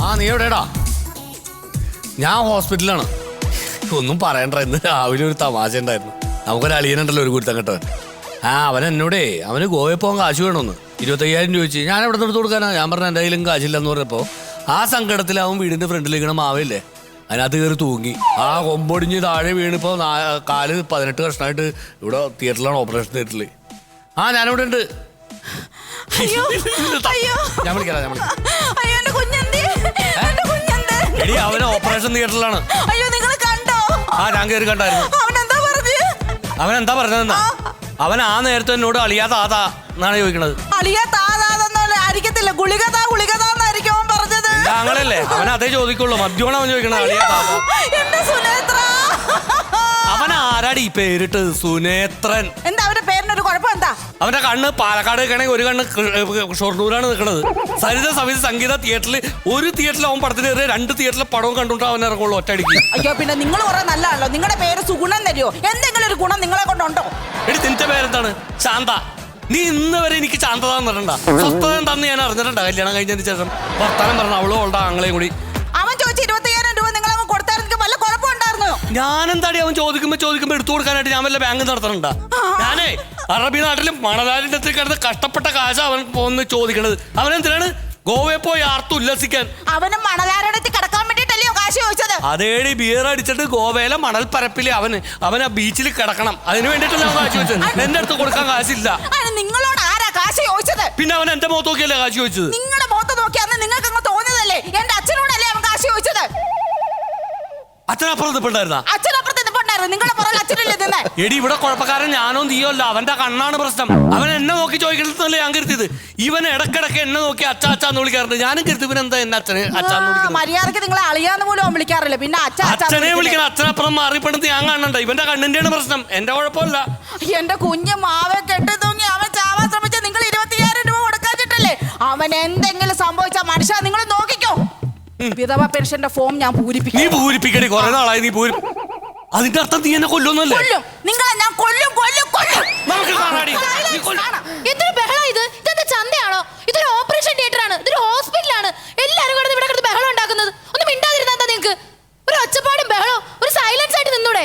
ആ നീ എവിടെടാ ഞാൻ ഹോസ്പിറ്റലാണ് ഒന്നും പറയണ്ട ഇന്ന് രാവിലെ ഒരു തമാശ ഉണ്ടായിരുന്നു നമുക്കൊരു അളിയനുണ്ടല്ലോ ഒരു കുരുത്തം കെട്ടവൻ ആ അവൻ എന്നോടേ അവന് ഗോവയിൽ പോകാൻ കാശ് വേണമെന്ന് ഇരുപത്തയ്യായിരം രൂപ ചോദിച്ചു ഞാൻ എവിടെ നിന്ന് എടുത്ത് കൊടുക്കാനാ ഞാൻ പറഞ്ഞ എന്റെ കയ്യിലും കാശില്ലെന്ന് പറഞ്ഞപ്പോൾ ആ സങ്കടത്തിൽ അവൻ വീടിന്റെ ഫ്രണ്ടിൽ ഇങ്ങനെ മാവില്ലേ അതിനകത്ത് കയറി തൂങ്ങി ആ കൊമ്പൊടിഞ്ഞ് താഴെ വീണിപ്പോൾ കാൽ പതിനെട്ട് വർഷമായിട്ട് ഇവിടെ തിയേറ്ററിലാണ് ഓപ്പറേഷൻ തിയേറ്ററിൽ ആ ഞാനിവിടെ ഉണ്ട് ഞാൻ വിളിക്കാം ഞാൻ വിളിക്കാം എടി അവനെ ഓപ്പറേഷൻ തിയേറ്ററിലാണ്. അയ്യോ നിങ്ങൾ കണ്ടോ? ആ ഞാൻ കയറി കണ്ടായിരുന്നു. അവൻ എന്താ പറഞ്ഞു? അവൻ എന്താ പറഞ്ഞതെന്നാ അവൻ ആ നേരത്തെ എന്നോട് അളിയാത്ത ആതാ എന്നാണ് ചോദിക്കണത്. അളിയാ താതാതൊന്നും ആയിരിക്കത്തില്ല. ഗുളിക താ ഗുളിക താന്നായിരിക്കും അവൻ പറഞ്ഞത്. ഞങ്ങളല്ലേ? അവൻ അതേ ചോദിക്കുള്ളൂ. മദ്യമാണ് അവൻ ചോദിക്കണത് അളിയാത്ത ആതാ. എന്റെ സുനേത്ര അവൻ ആരാടി ഈ പേരിട്ട് സുനേത്രൻ. എന്താ അവന്റെ പേരിനൊരു കുഴപ്പം എന്താ? അവന്റെ കണ്ണ് പാലക്കാട് നിൽക്കണെങ്കിൽ ഒരു കണ്ണ് ഷൊർണൂരാണ് നിൽക്കുന്നത് സരിത സമിത സംഗീത തിയേറ്ററിൽ ഒരു തിയേറ്ററിൽ അവൻ പടത്തിന് കയറി രണ്ട് തിയേറ്ററിലെ പടവും കണ്ടുകൊണ്ട് അവൻ ഇറങ്ങുള്ളൂ ഒറ്റയടിക്ക്. അയ്യോ പിന്നെ നിങ്ങൾ കുറെ നല്ലതാണല്ലോ. നിങ്ങളുടെ പേര് സുഗുണം തരുമോ എന്തെങ്കിലും ഒരു ഗുണം നിങ്ങളെ കൊണ്ടുണ്ടോ? എടി നിന്റെ പേരെന്താണ്? ശാന്ത. നീ ഇന്ന് വരെ എനിക്ക് ശാന്തത തന്നിട്ടുണ്ടാ. സ്വസ്ഥത എന്താന്ന് ഞാൻ അറിഞ്ഞിട്ടുണ്ടാ. കല്യാണം കഴിഞ്ഞതിന് ശേഷം വർത്താനം പറഞ്ഞ അവളും അവളുടെ ആങ്ങളെയും കൂടി. എന്താടി അവൻ ചോദിക്കുമ്പോ ചോദിക്കുമ്പോ എടുത്തു കൊടുക്കാനായിട്ട് ഞാൻ വല്ല ബാങ്ക് നടത്തണുണ്ടാ? ഞാനേ അറബി നാട്ടിലും മണലാലിന്റെ അടുത്ത് കിടന്ന് കഷ്ടപ്പെട്ട കാശ അവൻ പോന്ന് ചോദിക്കണത്. അവൻ എന്തിനാണ്? ഗോവയിൽ പോയി ആർത്തു ഉല്ലസിക്കാൻ. അവന് മണലാരടത്ത് കിടക്കാൻ വേണ്ടിട്ടല്ലയോ കാശ് ചോദിച്ചത്? അതേടി ബിയർ അടിച്ചിട്ട് ഗോവയിലെ മണൽ പരപ്പിൽ അവന് അവൻ ആ ബീച്ചിൽ കിടക്കണം. അതിന് വേണ്ടിട്ടല്ല അവൻ കാശ് ചോദിച്ചത്? എന്റെ അടുത്ത് കൊടുക്കാൻ കാശില്ല. നിങ്ങളോട് ആരാ കാശ് ചോദിച്ചത്? പിന്നെ അവൻ എന്റെ മുഖത്ത് നോക്കിയല്ലേ കാശ് ചോദിച്ചത്? നിങ്ങളുടെ അച്ഛനപ്പുറത്ത് ഇപ്പിണ്ടായിരുന്ന അച്ഛനപ്പുറത്ത് നിൽപ്പുണ്ടായിരുന്നു നിങ്ങളുടെ പുറകിൽ അച്ഛനല്ലേ നിന്നെ? എടി ഇവിടെ കുഴപ്പക്കാരൻ ഞാനോ നീയോ അല്ല. അവന്റെ കണ്ണാണ് പ്രശ്നം. അവൻ എന്നെ നോക്കി ചോദിക്കണമെന്നല്ലേ ഞാൻ കരുത്തിയത് ഇവൻ ഇടക്കിടക്ക് എന്നെ നോക്കി അച്ഛ അച്ഛന്ന് വിളിക്കാറുണ്ട്. ഞാനും കരുതി ഇവൻ എന്താ എന്നെ അച്ഛനെ അച്ഛാന്ന് ആ, വിളിക്കുന്നത്? മര്യാദയ്ക്ക് നിങ്ങളെ അളിയാന്ന് പോലും അവൻ വിളിക്കാറില്ല. പിന്നെ അച്ഛ അച്ഛാന്ന് അച്ഛനെ വിളിക്കുന്നത്. വിളിക്കണം. അച്ഛനപ്പുറം മാറിപ്പെടുന്നത് ഞാൻ കാണണ്ട. ഇവന്റെ കണ്ണിന്റെയാണ് പ്രശ്നം. എന്റെ കുഴപ്പമില്ല. എന്റെ കുഞ്ഞ് മാവെ കെട്ടി തൂങ്ങി അവൻ ചാവാൻ ശ്രമിച്ച നിങ്ങൾ ഇരുപത്തിയായിരം രൂപ കൊടുക്കാച്ചിട്ടല്ലേ അവൻ എന്തെങ്കിലും സംഭവിച്ച മനുഷ്യ നിങ്ങൾ നോക്കിക്കോ വിധവ പെൻഷന്റെ ഫോം ഞാൻ നീ പൂരിപ്പിക്കണേ കുറെ നാളായി നീ പൂരി അതിന്റെ അർത്ഥം നീ എന്നെ കൊല്ലുന്നല്ലേ കൊല്ലും. നിങ്ങളെ ഞാൻ കൊല്ലും കൊല്ലും കൊല്ലും. നമുക്ക് കാണാടി. നീ കൊല്ലും. എന്തൊരു ബഹളം ഇത്? ഇതെന്താ ചന്തയാണോ? ഇതൊരു ഓപ്പറേഷൻ തിയേറ്റർ ആണ്. ഇതൊരു ഹോസ്പിറ്റലാണ് എല്ലാരും കൂടെ ഇവിടെ കിടന്ന് ബഹളം ഉണ്ടാക്കുന്നത്. ഒന്ന് മിണ്ടാതിരുന്നാ എന്താ നിങ്ങക്ക്? ഒരു ഒച്ചപ്പാടും ബഹളവും ഒരു സൈലൻസ് ആയിട്ട് നിന്നൂടെ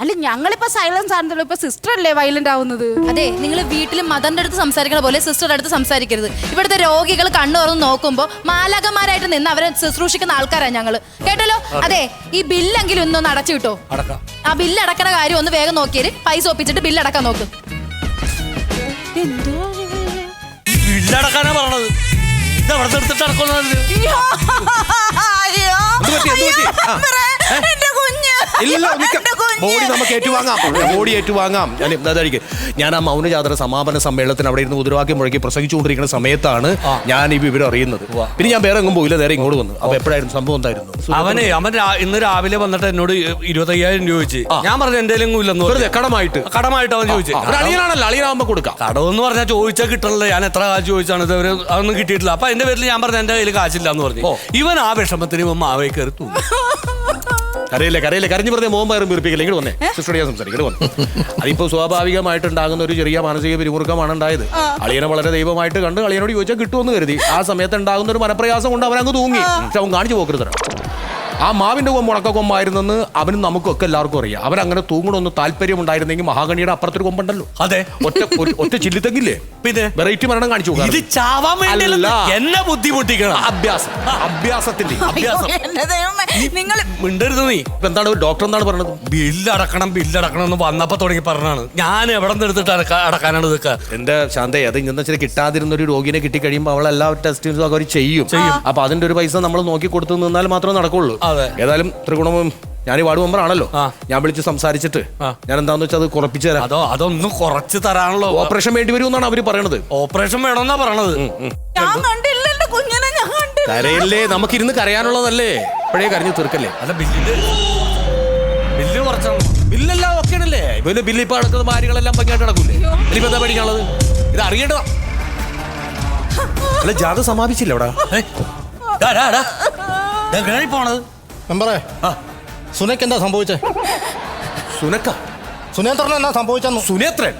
അല്ല ഞങ്ങളിപ്പോ സൈലൻസ് ആണല്ലോ ഇപ്പൊ സിസ്റ്റർ അല്ലേ വയലന്റ് ആവുന്നത്? അതെ നിങ്ങൾ വീട്ടിൽ മദറിന്റെ അടുത്ത് സംസാരിക്കണ പോലെ സിസ്റ്ററുടെ അടുത്ത് സംസാരിക്കരുത്. ഇവിടുത്തെ രോഗികൾ കണ്ണു തുറന്ന് നോക്കുമ്പോൾ മാലാകന്മാരായിട്ട് നിന്ന് അവരെ ശുശ്രൂഷിക്കുന്ന ആൾക്കാരാണ് ഞങ്ങൾ. കേട്ടല്ലോ? അതെ. ഈ ബില്ലെങ്കിലും ഇന്നൊന്ന് അടച്ചു കിട്ടോ? ആ ബില്ല് അടക്കണ കാര്യം ഒന്ന് വേഗം നോക്കിയത് പൈസ ഒപ്പിച്ചിട്ട് ബില്ല് അടക്കാൻ നോക്ക്. പറഞ്ഞത്. ഇത് അവിടെ അടക്കുന്നത് ബോഡി നമുക്ക് ഏറ്റുവാങ്ങാം. ബോഡി ഏറ്റുവാങ്ങാം. ഞാൻ ആ മൗനജാതര സമാപന സമ്മേളനത്തിന് അവിടെ ഇരുന്ന് മുദ്രാവാക്യം മുഴക്കി പ്രസംഗിച്ചുകൊണ്ടിരിക്കുന്ന സമയത്താണ് ഞാൻ ഈ വിവരം അറിയുന്നത്. പിന്നെ ഞാൻ വേറെ എങ്ങും പോയില്ല നേരെ ഇങ്ങോട്ട് വന്നു. അപ്പൊ എപ്പോഴായിരുന്നു സംഭവം എന്തായിരുന്നു? അവനെ അവൻ ഇന്ന് രാവിലെ വന്നിട്ട് എന്നോട് ഇരുപത്തയ്യായിരം രൂപ ചോദിച്ചു. ഞാൻ പറഞ്ഞു എന്തെങ്കിലും ഇല്ലെന്ന് വെറുതെ കടമായിട്ട്. കടമായിട്ട് അവൻ ചോദിച്ചു. അളിയനാണല്ലോ അളിയനാകുമ്പോ കൊടുക്കാം. കടമെന്ന് പറഞ്ഞാൽ ചോദിച്ചാൽ കിട്ടണല്ലോ. ഞാൻ എത്ര കാശ് ചോദിച്ചാണ് ഇതുവരെ അതൊന്നും കിട്ടിയിട്ടില്ല. അപ്പൊ എന്റെ പേരിൽ ഞാൻ പറഞ്ഞു എന്റെ കയ്യിൽ കാശില്ല എന്ന് പറഞ്ഞു. ഇവൻ ആ വിഷമത്തിന് ഇവൻ മാവേ കയറി തൂങ്ങി. കരയില്ലേ കരയില്ല കരഞ്ഞു പറഞ്ഞ മോൻ പയറും വീർപ്പിക്കില്ല ഇങ്ങോട്ട് വന്നേ. സിസ്റ്റർ ഞാൻ സംസാരിക്കും ഇങ്ങോട്ട് വന്നു. അതിപ്പോ സ്വാഭാവികമായിട്ടുണ്ടാകുന്ന ഒരു ചെറിയ മാനസിക പിരിമുറുക്കമാണ് ഉണ്ടായത്. അളിയനെ വളരെ ദൈവമായിട്ട് കണ്ട് അളിയനോട് ചോദിച്ചാൽ കിട്ടുമെന്ന് കരുതി. ആ സമയത്ത് ഉണ്ടാകുന്ന ഒരു മനപ്രയാസം കൊണ്ട് അവൻ അങ്ങ് തൂങ്ങി പക്ഷെ അവൻ കാണിച്ചു പോക്കരുത് ആ മാവിന്റെ കൊമ്പ് ഉണക്ക കൊമ്പായിരുന്നെന്ന് അവനും നമുക്കൊക്കെ എല്ലാവർക്കും അറിയാം. അവൻ അങ്ങനെ തൂങ്ങണമെന്ന് താല്പര്യം ഉണ്ടായിരുന്നെങ്കിൽ മഹാഗണിയുടെ അപ്പുറത്തൊരു കൊമ്പുണ്ടല്ലോ. അതെ. ഒറ്റ ഒറ്റ ചില്ലിത്തെങ്കില്ലേ പിന്നെ? വെറൈറ്റി മരണം കാണിച്ചു ഇത്. ചാവാൻ. എന്നെ ബുദ്ധിമുട്ടിക്കണം. അഭ്യാസം. അഭ്യാസത്തിന്റെ അഭ്യാസം. നിങ്ങൾ മിണ്ടരുത് നീ. ഇപ്പൊ എന്താണ്? ഒരു ഡോക്ടർ എന്താണ് പറഞ്ഞത് ബില്ലടക്കണം ബില്ലടക്കണം എന്ന് വന്നപ്പോ തുടങ്ങി പറഞ്ഞാണ് ഞാൻ എവിടെ നിന്ന് എടുത്തിട്ട് അടക്ക- അടക്കാനാണ് ഇതൊക്കെ? എന്റെ ശാന്തേ അത് ഇങ്ങനെ വെച്ചാൽ കിട്ടാതിരുന്ന ഒരു രോഗിനെ കിട്ടി കഴിയുമ്പോൾ അവൾ എല്ലാ ടെസ്റ്റും അവർ ചെയ്യും. അപ്പൊ അതിന്റെ ഒരു പൈസ നമ്മൾ നോക്കി കൊടുത്തു നിന്നാൽ മാത്രമേ നടക്കുള്ളൂ. അതെ. ഏതായാലും ത്രികുണവും ഞാൻ ഈ വാർഡ് മെമ്പർ ആണല്ലോ. ആ. ഞാൻ വിളിച്ച് സംസാരിച്ചിട്ട് ആ. ഞാൻ എന്താന്ന് വെച്ചാൽ അത് കുറപ്പിച്ചു തരാം. അതോ അതൊന്നും കുറച്ച് തരാണല്ലോ ഓപ്പറേഷൻ വേണ്ടി വരും എന്നാണ് അവർ പറയണത്. ഓപ്പറേഷൻ വേണമെന്നാ പറയണത്. ഞാൻ കണ്ടില്ല എന്റെ കുഞ്ഞിനെ ഞാൻ കണ്ടില്ല കരയല്ലേ? നമുക്കിരുന്ന് കരയാനുള്ളതല്ലേ? ഇപ്പോഴേ കരഞ്ഞു തീർക്കല്ലേ? അല്ല ബില്ലിൽ ബില്ല് കുറച്ചാണ് ബില്ലെല്ലാം ഓക്കെ ആണല്ലേ ഇവന് ബില്ല് ഇപ്പൊ നടക്കുന്ന ഭാര്യകളെല്ലാം ഭംഗിയായിട്ട് നടക്കൂലേ? ഇനിയിപ്പോ എന്താ പഠിക്കാനുള്ളത്? ഇത് അറിയേണ്ടതാ. അല്ല ജാഥ സമാപിച്ചില്ല അവിടെ. പോണത്. മെമ്പറേ ആ. സുനക്ക് എന്താ സംഭവിച്ചേ? സുനക്ക? സുനേന്ദ്രന് എന്നാ സംഭവിച്ചെന്നു? സുനേത്രൻ?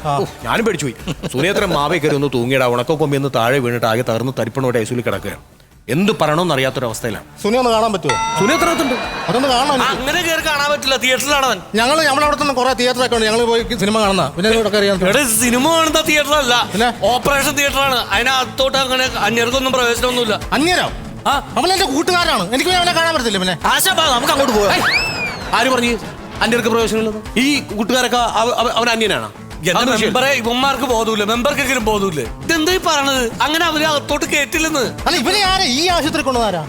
ഞാനും പേടിച്ചു പോയി സുനേത്രൻ മാവേ കയറി ഒന്ന് തൂങ്ങിയിടാ ഉണക്ക കൊമ്പിന്ന് താഴെ വീണിട്ട് ആകെ തകർന്ന് തരിപ്പണോടെ ഐസൂലി കിടക്കുകയാണ്. എന്ത് പറയണമെന്ന് അറിയാത്തൊരവസ്ഥയിലാണ്. സുനി ഒന്ന് കാണാൻ പറ്റുമോ സുനി സുനേത്രത്തുണ്ട് അതൊന്ന് കാണാൻ. അങ്ങനെ കയറി കാണാൻ പറ്റില്ല. തിയേറ്ററിലാണ് അവൻ. ഞങ്ങൾ നമ്മളവിടെ തന്നെ കുറെ തിയേറ്ററൊക്കെ ഉണ്ട്. ഞങ്ങൾ പോയി സിനിമ കാണുന്ന പിന്നെ ഇവിടെ അറിയാം ഇവിടെ സിനിമ കാണുന്ന തിയേറ്ററല്ല. പിന്നെ? ഓപ്പറേഷൻ തിയേറ്ററാണ്. അതിനകത്തോട്ട് അങ്ങനെ അന്യർക്കൊന്നും പ്രവേശനമൊന്നുമില്ല. അന്യരോ? ആ. അവൻ എന്റെ കൂട്ടുകാരാണ്. എനിക്ക് അവനെ കാണാൻ പറ്റത്തില്ല പിന്നെ. ആശാ നമുക്ക് അങ്ങോട്ട് പോകാം ആര് പറഞ്ഞു? അന്യർക്ക് പ്രവേശനമുള്ളത്? ഈ കൂട്ടുകാരൊക്കെ അവ- അവ- അവൻ അന്യനാണ്? എന്റെ മെമ്പറെ ഇവന്മാർക്ക് ബോധമില്ല മെമ്പർക്കെങ്കിലും ബോധമില്ല ഇതെന്താ ഈ പറയണത്? അങ്ങനെ അവർ അകത്തോട്ട് കേട്ടില്ലെന്ന് അല്ല ഇവനെ ആരാ? ഈ ആശുപത്രി കൊണ്ടുവന്നാരാ?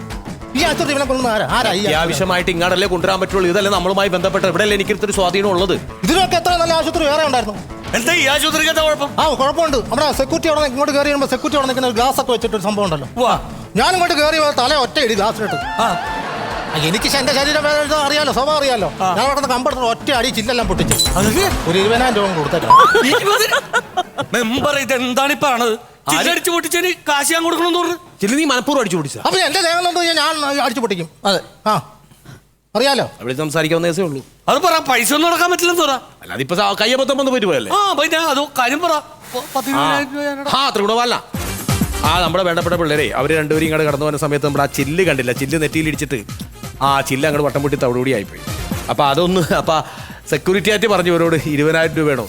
ഈ ആശുപത്രി ഇവനെ കൊണ്ടുവന്നാരാ? ആരാ ഈ? ആവശ്യമായിട്ട് ഇങ്ങാടല്ലേ കൊണ്ടുവരാൻ പറ്റുള്ളൂ. ഇതല്ലേ നമ്മളുമായി ബന്ധപ്പെട്ട് ഇവിടെയല്ലേ എനിക്ക് ഇത്തിരി സ്വാധീനം ഉള്ളത്. ഇതിനൊക്കെ എത്ര നല്ല ആശുപത്രി വേറെ ഉണ്ടായിരുന്നു? എന്താ ഈ ആശുപത്രിക്ക് എന്താ കുഴപ്പം? ആ കുഴപ്പമുണ്ട്. നമ്മുടെ സെക്യൂരിറ്റി അവിടെ ഇങ്ങോട്ട് കയറി വരുമ്പോൾ സെക്യൂരിറ്റി അവിടെ നിൽക്കുന്ന ഗ്ലാസ് ഒക്കെ വെച്ചിട്ട് ഒരു സംഭവം ഉണ്ടല്ലോ. വാ ഞാൻ ഇങ്ങോട്ട് കയറി തല ഒറ്റ ഇടി ഗ്ലാസ്സിലിട്ട് ആ, എനിക്ക് എന്റെ ശരീരം വേദന അറിയാലോ സ്വഭാവം അറിയാലോ. ഞാൻ അവിടെ നിന്ന് കമ്പെടുത്ത് ഒറ്റ അടി ചില്ലെല്ലാം പൊട്ടിച്ചു. ഒരു ഇരുപതിനായിരം രൂപ കൊടുത്തേക്കാം മെമ്പർ ഇത് എന്താണ് ഈ പറയണത് ചില്ലടിച്ചു പൊട്ടിച്ചതിന് കാശ് ഞാൻ കൊടുക്കണമെന്ന് പറഞ്ഞു. ചില്ല നീ മനഃപൂർവം അടിച്ചു പിടിച്ച അപ്പൊ എന്റെ ദേഹം ഞാൻ അടിച്ചു പൊട്ടിക്കും. അതെ. ആ. അറിയാലോ? അവിടെ സംസാരിക്കാവുന്ന കേസേ ഉള്ളൂ. അത് പറ പൈസ ഒന്നും നടക്കാൻ പറ്റില്ലെന്ന് പറ. അല്ലാതെ ഇപ്പൊ കയ്യബദ്ധം വന്ന് പറ്റുമല്ലേ ആ പിന്നെ അതോ കാര്യം പറ. ആ അത്ര ആ നമ്മുടെ വേണ്ടപ്പെട്ട പിള്ളേരെ അവർ രണ്ടുപേരും ഇങ്ങോട്ട് കടന്നു പോകുന്ന സമയത്ത് നമ്മുടെ ആ ചില്ല് കണ്ടില്ല. ചില്ല് നെറ്റിയിൽ ഇടിച്ചിട്ട്. ആ ചില്ല അങ്ങോട്ട് വട്ടം പൊട്ടി തവിടുകൂടി ആയിപ്പോയി. അപ്പൊ അതൊന്ന് അപ്പൊ സെക്യൂരിറ്റി ആയിട്ട് പറഞ്ഞു ഇവരോട് ഇരുപതിനായിരം രൂപ വേണോ?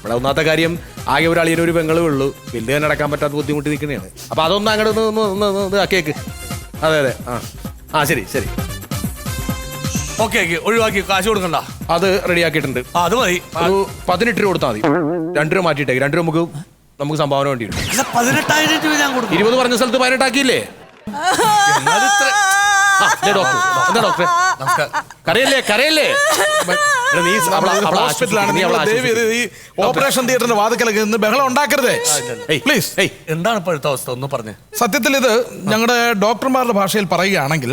ഇവിടെ ഒന്നാമത്തെ കാര്യം ആകെ ഒരു ഇതിനൊരു ഒരു പെങ്ങളേ ഉള്ളൂ. ബില്ല് തന്നെ അടക്കാൻ പറ്റാത്ത ബുദ്ധിമുട്ട് നിൽക്കുന്നതാണ്. അപ്പൊ അതൊന്ന് അങ്ങോട്ട് ഒന്ന് ഒന്ന് കേക്ക് അതെ അതെ ആ. ആ ശരി ശരി. ഓക്കെ ഓക്കെ ഒഴിവാക്കി കാശ് കൊടുക്കണ്ട. അത് റെഡിയാക്കിയിട്ടുണ്ട് അത് മതി. ഒരു പതിനെട്ട് രൂപ കൊടുത്താൽ മതി. രണ്ട് രൂപ മാറ്റിയിട്ടേ രണ്ട് രൂപ നമുക്ക് നമുക്ക് സംഭാവന വേണ്ടി അല്ല പതിനെട്ടായിരം രൂപ ഞാൻ കൊടുക്കും. ഇരുപത് പറഞ്ഞ സ്ഥലത്ത് പതിനെട്ടാക്കിയില്ലേ? ഡോക്ടർ എന്താ ഡോക്ടറെ. കരയല്ലേ കരയല്ലേ? ഓപ്പറേഷൻ തിയേറ്ററിന്റെ വാതിക്കലൊക്കെ നിന്ന് ബഹളം ഉണ്ടാക്കരുതേ. പ്ലീസ് എന്താണ് ഇപ്പോഴത്തെ അവസ്ഥ? ഒന്ന് പറഞ്ഞേ. സത്യത്തിൽ ഇത് ഞങ്ങളുടെ ഡോക്ടർമാരുടെ ഭാഷയിൽ പറയുകയാണെങ്കിൽ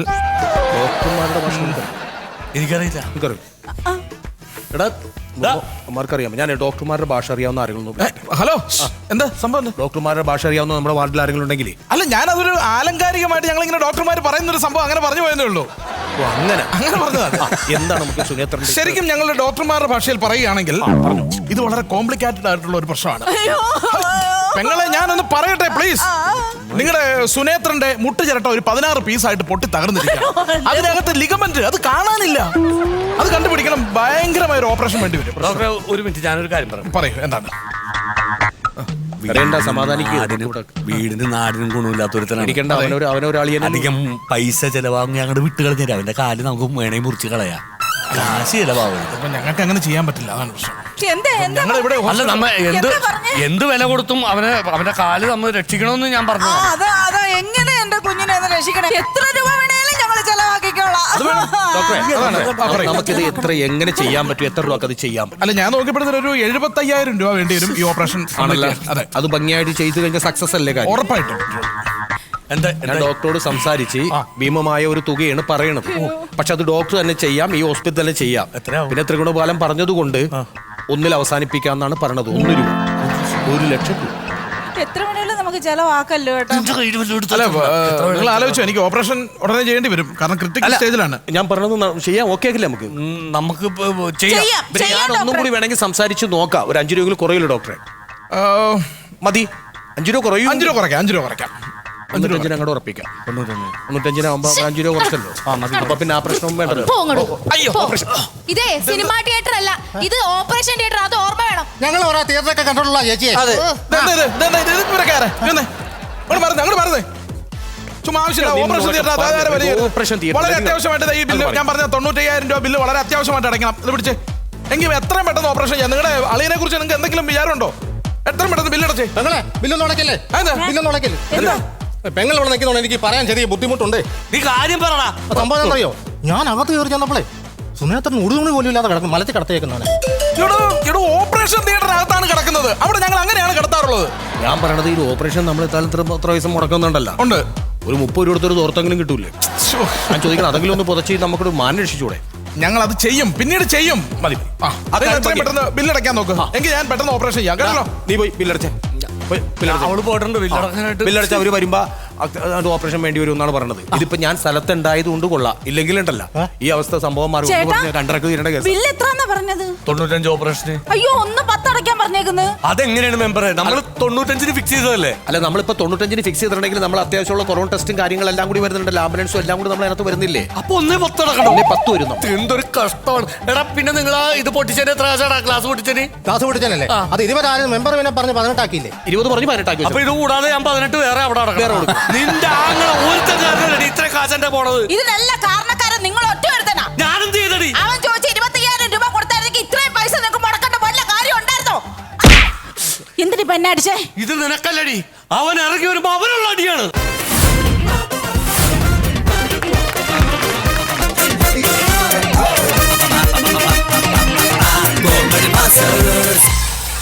എനിക്കറിയില്ല. എനിക്കറിയാം. എടാ അമ്മമാർക്കറിയാം ഞാൻ ഡോക്ടർമാരുടെ ഭാഷ അറിയാവുന്ന ആരെങ്കിലും ഹലോ എന്താ സംഭവം ഡോക്ടർമാരുടെ ഭാഷ അറിയാവുന്ന നമ്മുടെ വാർഡിൽ ആരെങ്കിലും ഉണ്ടെങ്കിൽ. അല്ല ഞാൻ അതൊരു ആലങ്കാരികമായിട്ട് ഞങ്ങൾ ഇങ്ങനെ ഡോക്ടർമാർ പറയുന്ന ഒരു സംഭവം അങ്ങനെ പറഞ്ഞു പോയതേ ഉള്ളൂ. അങ്ങനെ. അങ്ങനെ പറഞ്ഞതാണ് എന്താണ് നമുക്ക് ശരിക്കും ഞങ്ങളുടെ ഡോക്ടർമാരുടെ ഭാഷയിൽ പറയുകയാണെങ്കിൽ ഇത് വളരെ കോംപ്ലിക്കേറ്റഡ് ആയിട്ടുള്ള ഒരു പ്രശ്നമാണ്. പെങ്ങളെ ഞാനൊന്ന് പറയട്ടെ പ്ലീസ്. നിങ്ങളുടെ സുനേത്രന്റെ മുട്ട് ചിരട്ട ഒരു പതിനാറ് പീസായിട്ട് പൊട്ടി തകർന്നിരിക്കുക അതിനകത്ത് ലിഗമെന്റ് അത് കാണാനില്ല. അത് കണ്ടുപിടിക്കണം. ഭയങ്കരമായ ഒരു ഓപ്പറേഷൻ വേണ്ടി വരും. ഡോക്ടറെ ഒരു മിനിറ്റ് ഞാനൊരു കാര്യം പറയാം. പറയൂ എന്താണ്? കരയണ്ട സമാധാനിക്കുക വീടിന് നാടിനും ഗുണമില്ലാത്തൊരുത്തനാണ്. എനിക്കണ്ട അവനൊരു അവനൊരു അളിയനെ അധികം പൈസ ചെലവാകും ഞങ്ങളുടെ വിട്ട് കളഞ്ഞാൽ അവന്റെ കാൽ നമുക്ക് വേണേ മുറിച്ച് കളയാം. കാശ് ചെലവാകും ഞങ്ങൾക്ക് അങ്ങനെ ചെയ്യാൻ പറ്റില്ല. അതാണ് പ്രശ്നം. എന്താ എന്താ ഞങ്ങൾ ഇവിടെ അല്ല നമ്മ എന്ത് എന്താ വില കൊടുത്തും അവനെ അവന്റെ കാൽ നമ്മൾ രക്ഷിക്കണമെന്ന് ഞാൻ പറഞ്ഞു ആ അതാ അതാ എങ്ങനെ എന്റെ കുഞ്ഞിനെ രക്ഷിക്കണം രക്ഷിക്കണേ? എത്ര രൂപ വേണേലും ഞങ്ങൾ ചെലവാക്കിക്കോളാം. നമുക്കിത് എത്ര എങ്ങനെ ചെയ്യാൻ പറ്റും എത്ര രൂപ അത് ചെയ്യാം? അല്ല ഞാൻ നോക്കിപ്പെടുന്ന ഒരു എഴുപത്തി അയ്യായിരം രൂപ വേണ്ടി വരും ഈ ഓപ്പറേഷൻ ആണല്ലോ? അതെ. അത് ഭംഗിയായിട്ട് ചെയ്തു കഴിഞ്ഞാൽ സക്സസ് അല്ലേ കാര്യം? ഉറപ്പായിട്ടും. എന്താ ഞാൻ ഡോക്ടറോട് സംസാരിച്ച് ഭീമമായ ഒരു തുകയാണ് പറയണത്. പക്ഷെ അത് ഡോക്ടർ തന്നെ ചെയ്യാം ഈ ഹോസ്പിറ്റൽ തന്നെ ചെയ്യാം? പിന്നെ ത്രിഗുണപാലം പറഞ്ഞതുകൊണ്ട് ഒന്നിൽ അവസാനിപ്പിക്കാന്നാണ് പറഞ്ഞത്. ഒന്ന് രൂപ. ഒരു ലക്ഷം രൂപ. എത്ര വേണേലും നമുക്ക് ചെലവാക്കല്ലോ കേട്ടോ? അല്ല നിങ്ങൾ? ആലോചിച്ചു എനിക്ക് ഓപ്പറേഷൻ ഉടനെ ചെയ്യേണ്ടി വരും. കാരണം ക്രിട്ടിക്കൽ സ്റ്റേജിലാണ്. ഞാൻ പറഞ്ഞത് ചെയ്യാം ഓക്കെ ആക്കില്ല നമുക്ക്? നമുക്ക് ഇപ്പൊ ചെയ്യാം. ചെയ്യാം ഞാൻ ഒന്നും കൂടി വേണമെങ്കിൽ സംസാരിച്ച് നോക്കാം. ഒരു അഞ്ചു രൂപ കുറയുള്ളൂ ഡോക്ടറെ? മതി. അഞ്ചു രൂപ കുറയും. അഞ്ചു രൂപ കുറയ്ക്കാം അഞ്ചു രൂപ കുറയ്ക്കാം. തൊണ്ണൂറ്റഞ്ചിന് അങ്ങോട്ട് ഉറപ്പിക്കാം തൊണ്ണൂറ്റഞ്ചിനാകുമ്പോ അഞ്ചു രൂപ കുറച്ചല്ലോ അപ്പൊ പിന്നെ ആ പ്രശ്നം വേണ്ടല്ലോ പോ അങ്ങോട്ട്. അയ്യോ, പോ. ഓപ്പറേഷൻ. ഇതേ സിനിമ തിയേറ്റർ അല്ല ഇത് ഓപ്പറേഷൻ തിയേറ്റർ അത് ഓർമ്മ വേണം ഞങ്ങൾ ഓരോ തിയേറ്ററൊക്കെ കണ്ടിട്ടുള്ള ചേച്ചിയെ. ഇതെന്താ ഇത്? ഇതെന്താ ഇത്? ഇത് ഇവരൊക്കെ ആരാ? ഇതെന്താ? അങ്ങോട്ട് മാറുന്നേ, അങ്ങോട്ട് മാറുന്നേ. ചുമ്മാ ആവശ്യമില്ല ഓപ്പറേഷൻ തിയേറ്റർ വലിയ ഓപ്പറേഷൻ തിയേറ്റർ വളരെ അത്യാവശ്യമായിട്ട് ഈ ബില്ല് ഞാൻ പറഞ്ഞ തൊണ്ണൂറ്റയ്യായിരം രൂപ ബില്ല് വളരെ അത്യാവശ്യമായിട്ട് അടയ്ക്കണം ഇത് പിടിച്ച് എങ്കിൽ എത്രയും പെട്ടെന്ന് ഓപ്പറേഷൻ ചെയ്യാം നിങ്ങളുടെ അളിയനെ കുറിച്ച് നിങ്ങൾക്ക് എന്തെങ്കിലും വിചാരമുണ്ടോ എത്രയും പെട്ടെന്ന് ബില്ല് അടച്ചേ ബില്ലൊന്നും അടയ്ക്കല്ലേ അതെന്താ? ബില്ലൊന്നും അടയ്ക്കല്ലേ എന്താ? പെങ്ങൾ ഇവിടെ നിൽക്കുന്നതുകൊണ്ട് എനിക്ക് പറയാൻ ചെറിയ ബുദ്ധിമുട്ടുണ്ട്. നീ കാര്യം പറടാ. അപ്പൊ സംഭവം എന്തറിയോ ഞാൻ അകത്ത് കയറി ചെന്നപ്പോഴേ സുനേത്രൻ ഉടുതുണി പോലും ഇല്ലാതെ കിടക്കും മലത്തിൽ കിടത്തേക്കുന്നവനെ. ഓപ്പറേഷൻ തിയേറ്ററിനകത്താണ് കിടക്കുന്നത്. അവിടെ ഞങ്ങൾ അങ്ങനെയാണ് കിടത്താറുള്ളത്. ഞാൻ പറയണത് ഈ ഓപ്പറേഷൻ നമ്മൾ എത്ര എത്ര ദിവസം മുടക്കുന്നുണ്ടല്ലോ. ഉണ്ട്. ഒരു മുപ്പത് രൂപ ഒരു തോർത്തെങ്കിലും കിട്ടൂലേ? ഞാൻ ചോദിക്കണം അതെങ്കിലും ഒന്ന് പുതച്ച് നമുക്കൊരു മാനം രക്ഷിച്ചൂടെ? ഞങ്ങൾ അത് ചെയ്യും. പിന്നീട് ചെയ്യും. മതി. പെട്ടെന്ന് ബില്ല് നോക്കുക നോക്ക് എങ്കിൽ ഞാൻ പെട്ടെന്ന് ഓപ്പറേഷൻ ചെയ്യാം. കേട്ടോ നീ പോയി ബില്ലടച്ചേ. അവൾ പോയിട്ടുണ്ട്. ബില്ലടക്കാനായിട്ട് ബില്ലടച്ച അവർ വരുമ്പോ ഓപ്പറേഷൻ വേണ്ടി വരും എന്നാണ് പറഞ്ഞത് ഇതിപ്പോ ഞാൻ സ്ഥലത്ത് ഉണ്ടായത് കൊണ്ട് കൊള്ളാം. ഇല്ലെങ്കിൽ ഉണ്ടല്ല ഈ അവസ്ഥ സംഭവം മാറി. ചേട്ടാ. കണ്ടറക്ക് തീരേണ്ട കേസ്. ബില്ല് എത്രാന്നാ പറഞ്ഞത്? തൊണ്ണൂറ്റഞ്ച് ഓപ്പറേഷന് അയ്യോ ഒന്ന് പത്തടയ്ക്കാൻ പറഞ്ഞേക്കുന്നത് അതെങ്ങനെയാണ് മെമ്പർ നമ്മൾ തൊണ്ണൂറ്റഞ്ചിന് ഫിക്സ് ചെയ്തതല്ലേ? അല്ല നമ്മളിപ്പോ തൊണ്ണൂറ്റഞ്ചിന് ഫിക്സ് ചെയ്തിട്ടുണ്ടെങ്കിൽ നമ്മൾ അത്യാവശ്യമുള്ള കൊറോണ ടെസ്റ്റും കാര്യങ്ങളെല്ലാം കൂടി വരുന്നുണ്ടല്ലോ. ആംബുലൻസും എല്ലാം കൂടി നമ്മൾ അതിനകത്ത് വരുന്നില്ലേ? അപ്പൊ ഒന്നേ പത്തടക്കണം. പത്ത് വരുന്നു. എന്തൊരു കഷ്ടമാണ്. എടാ പിന്നെ നിങ്ങൾ ഇത് പൊട്ടിച്ചതിന് എത്ര ക്ലാസ് പൊട്ടിച്ചതിന് ക്ലാസ് പൊട്ടിച്ചല്ലേ അത് ഇരുപതായിരം മെമ്പർ പിന്നെ പറഞ്ഞ് പതിനെട്ടാക്കിയില്ലേ? ഇരുപത് പറഞ്ഞ് പതിനെട്ടാക്കി അപ്പൊ ഇത് കൂടാതെ ഞാൻ പതിനെട്ട് വേറെ അവിടെ അടക്കണം. നിന്റെ ആങ്ങള ഒരുത്തടി ഇത്ര കാശന്റെ പോണത്? ഇതിനെല്ലാം കാരണക്കാരൻ നിങ്ങൾ ഒറ്റ ഒരുത്തനാ ഞാനെന്ത് ചെയ്തടി? അവൻ ചോദിച്ച ഇരുപത്തയ്യായിരം രൂപ കൊടുത്തായിരുന്നെങ്കിൽ ഇത്രയും പൈസ നിങ്ങൾക്ക് മുടക്കേണ്ട വല്ല കാര്യം ഉണ്ടായിരുന്നോ? എന്തിനു പെണ്ണടിച്ചേ ഇത് നിനക്കല്ലടി. അവൻ ഇറങ്ങി വരുമ്പോ അവനുള്ള അടിയാണ്. Monster